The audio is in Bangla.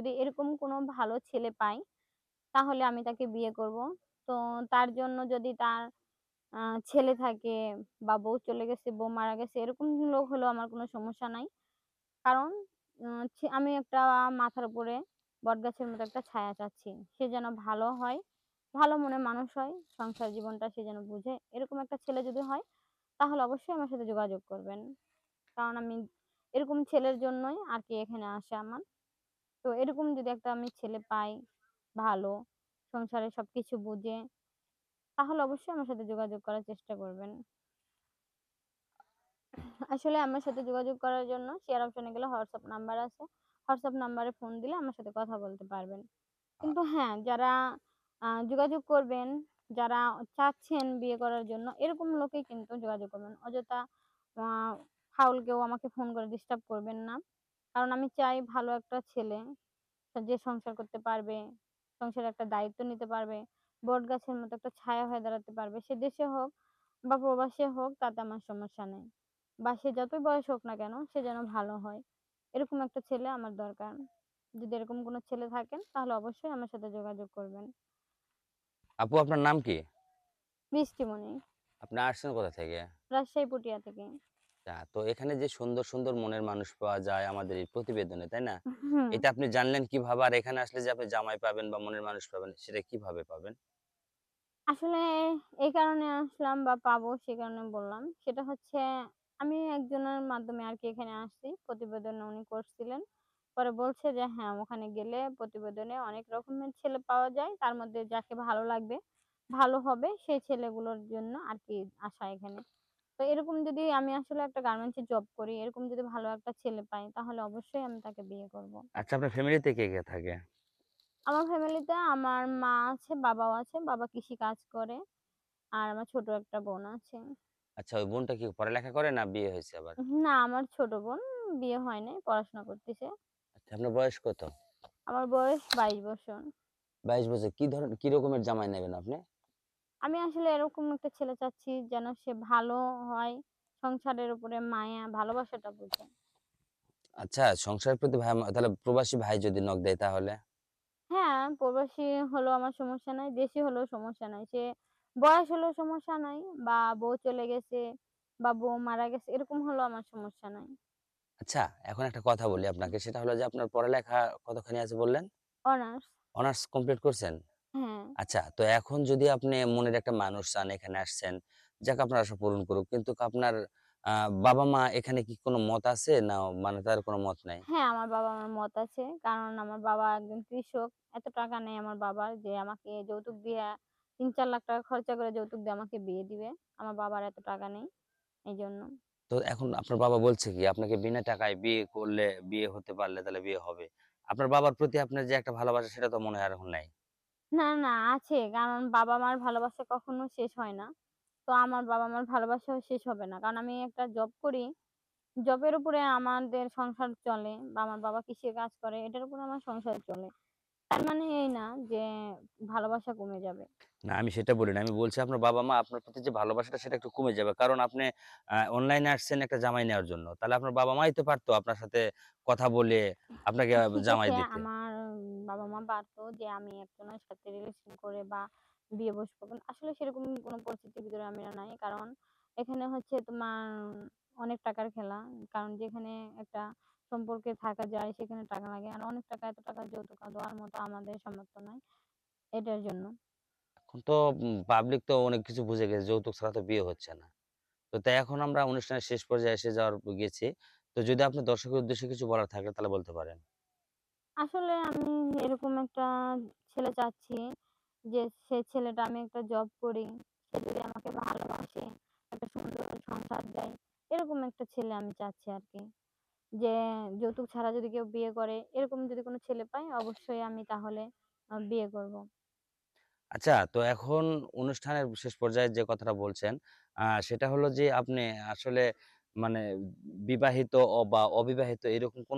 যদি এরকম কোনো ভালো ছেলে পাই তাহলে আমি তাকে বিয়ে করব। তো তার জন্য যদি তার ছেলে থাকে বা বউ চলে গেছে, বউ মারা গেছে এরকম লোক হলেও আমার কোনো সমস্যা নাই। কারণ আমি একটা মাথার উপরে বটগাছের মতো একটা ছায়া চাচ্ছি। সে যেন ভালো হয়, ভালো মনে মানুষ হয়, সংসার জীবনটা সে যেন বুঝে। এরকম একটা ছেলে যদি হয় তাহলে অবশ্যই আমার সাথে যোগাযোগ করবেন। কারণ আমি এরকম ছেলের জন্যই আর কি এখানে আসা আমার। তো এরকম যদি একটা আমি ছেলে পাই ভালো, সংসারের সবকিছু বুঝে, তাহলে অবশ্যই আমার সাথে যোগাযোগ করার চেষ্টা করবেন। আসলে আমার সাথে যোগাযোগ করার জন্য শেয়ার অপশনে গেলে হোয়াটসঅ্যাপ নাম্বার আছে। হোয়াটসঅ্যাপ নাম্বারে ফোন দিলে আমার সাথে কথা বলতে পারবেন। কিন্তু হ্যাঁ, যারা যোগাযোগ করবেন, যারা চাচ্ছেন বিয়ে করার জন্য এরকম লোকেই কিন্তু যোগাযোগ করবেন। অযথা ফাউল কেউ আমাকে ফোন করে ডিস্টার্ব করবেন না। কারণ আমি চাই ভালো একটা ছেলে যে সংসার করতে পারবে, সংসারে একটা দায়িত্ব নিতে পারবে, বটগাছের মতো একটা ছায়া হয়ে দাঁড়াতে পারবে। সে দেশে হোক বা প্রবাসে হোক তাতে আমার সমস্যা নেই। বা সে যতই বয়স হোক না কেন সে যেন ভালো হয়। এরকম একটা ছেলে আমার দরকার। যদি এরকম কোনো ছেলে থাকেন তাহলে অবশ্যই আমার সাথে যোগাযোগ করবেন। আপু আপনার নাম কি? বৃষ্টিমণি, আপনি আসছেন কোথা থেকে? রাজশাহী পুটিয়া থেকে। আচ্ছা, তো এখানে যে সুন্দর, সুন্দর মনের মানুষ পাওয়া যায় আমাদের এই প্রতিবেদনে, তাই না? এটা আপনি জানলেন কীভাবে? আর এখানে আসলে যে আপনি জামাই পাবেন বা মনের মানুষ পাবেন সেটা কীভাবে পাবেন? আসলে এই কারণে আসলাম বা পাবো সে কারণে বললাম। সেটা হচ্ছে আমি একজনের মাধ্যমে আরকি এখানে আসছি। প্রতিবেদনে উনি করছিলেন। পরে বলছে যে হ্যাঁ, ওখানে গেলে প্রতিবেদনে অনেক রকমের ছেলে পাওয়া যায়। তার মধ্যে যাকে ভালো লাগবে, ভালো হবে সেই ছেলেগুলোর জন্য আর কি আসা এখানে। তো এরকম যদি আমি আসলে একটা গার্মেন্টস এ জব করি, এরকম যদি ভালো একটা ছেলে পাই তাহলে অবশ্যই আমি তাকে বিয়ে করব। আচ্ছা, আপনার ফ্যামিলিতে কে, কে থাকে? আমার ফ্যামিলিতে আমার মা আছে, বাবাও আছে। বাবা কৃষি কাজ করে। আর আমার ছোট একটা বোন আছে। আচ্ছা, ওই বোনটা কি পড়ালেখা করে না বিয়ে হয়েছে আবার? না আমার ছোট বোন বিয়ে হয় নাই, পড়াশোনা করতেছে। আচ্ছা, আপনার বয়স কত? আমার বয়স ২২ বছর। ২২ বছর। কি ধরনের কি রকমের জামাই নেবেন আপনি? আমি আসলে এরকম একটা ছেলে চাচ্ছি যেন সে ভালো হয়, সংসারের উপরে মায়া, ভালোবাসাটা বুঝে। আচ্ছা, সংসারের প্রতি ভাই তাহলে প্রবাসী ভাই যদি নক দেয় তাহলে? হ্যাঁ, প্রবাসী হলেও আমার সমস্যা নাই, দেশি হলেও সমস্যা নাই। সে বয়স হলেও সমস্যা নাই বা বউ চলে গেছে বা বউ মারা গেছে এরকম হলেও আমার সমস্যা নাই। আচ্ছা, এখন একটা কথা বলি আপনাকে। সেটা হলো যে আপনার পড়ালেখা কতখানি আছে বললেন? অনার্স অনার্স কমপ্লিট করছেন? আচ্ছা, তো এখন যদি আপনি মনের একটা মানুষ চান, এখানে আসছেন, যাক আপনার আশা পূরণ করুক। কিন্তু আপনার আ বাবা-মা এখানে কি কোনো মত আছে? না মানে তাদের কোনো মত নাই? হ্যাঁ, আমার বাবা-মার মত আছে। কারণ আমার বাবা একজন কৃষক। এত টাকা নেই আমার বাবার যে আমাকে যৌতুক দিয়ে ৩-৪ লাখ টাকা খরচা করে যৌতুক দিয়ে আমাকে বিয়ে দিবে। আমার বাবার এত টাকা নেই। এই জন্য তো এখন আপনার বাবা বলছে কি আপনাকে বিনা টাকায় বিয়ে করলে, বিয়ে হতে পারলে তাহলে বিয়ে হবে। আপনার বাবার প্রতি আপনার যে একটা ভালোবাসা সেটা তো মনে হয় আর এখন নাই। না, না আছে। কারণ বাবা-মার ভালোবাসা কখনো শেষ হয় না। তো আমার বাবা-মার ভালোবাসাও শেষ হবে না। কারণ আমি একটা জব করি। জবের উপরে আমাদের সংসার চলে বা আমার বাবা কৃষি কাজ করে। এটার উপরে আমার সংসার চলে। তার মানে এই না যে ভালোবাসা কমে যাবে। না আমি সেটা বলি না। আমি বলছি আপনার বাবা-মা আপনার প্রতি যে ভালোবাসাটা সেটা একটু কমে যাবে। কারণ আপনি অনলাইনে আসছেন একটা জামাই নেওয়ার জন্য। তাহলে আপনার বাবা-মাই তো পারতো আপনার সাথে কথা বলে আপনাকে জামাই দিতে। আমার বাবা-মা পারতো যে আমি একজনের সাথে রিলেশন করে বা বিয়ে বসবো। আসলে সেরকম কোনো পরিস্থিতির ভিতরে আমি নাই। কারণ এখানে হচ্ছে তোমার অনেক টাকার খেলা। কারণ যেখানে একটা সম্পর্কে থাকা যায় সেখানে টাকা লাগে। আর অনেক টাকা এত টাকা যৌতুক দেওয়ার মতো আমাদের সামর্থ্য নাই। এটার জন্য। এখন তো পাবলিক তো অনেক কিছু বুঝে গেছে। যৌতুক ছাড়া তো বিয়ে হচ্ছে না। তো তাই এখন আমরা অনুষ্ঠানের শেষ পর্যায়ে এসে যাওয়ার গেছি। তো যদি আপনি দর্শকের উদ্দেশ্যে কিছু বলার থাকে তাহলে বলতে পারেন। আসলে আমি এরকম একটা ছেলে চাচ্ছি যে সে ছেলেটা আমি একটা জব করি। সে যদি আমাকে ভালোবাসে, একটা সুন্দর সংসার দেয়। এরকম একটা ছেলে আমি চাচ্ছি আরকি। যে যৌতুক ছাড়া যদি কেউ বিয়ে করে, এরকম যদি কোনো ছেলে পাই অবশ্যই আমি তাহলে বিয়ে করব। আচ্ছা, তো এখন অনুষ্ঠানের শেষ পর্যায়ে যে কথাটা বলছেন, সেটা হলো যে আপনি আসলে মানে বিবাহিত বা অবিবাহিত এরকম কোন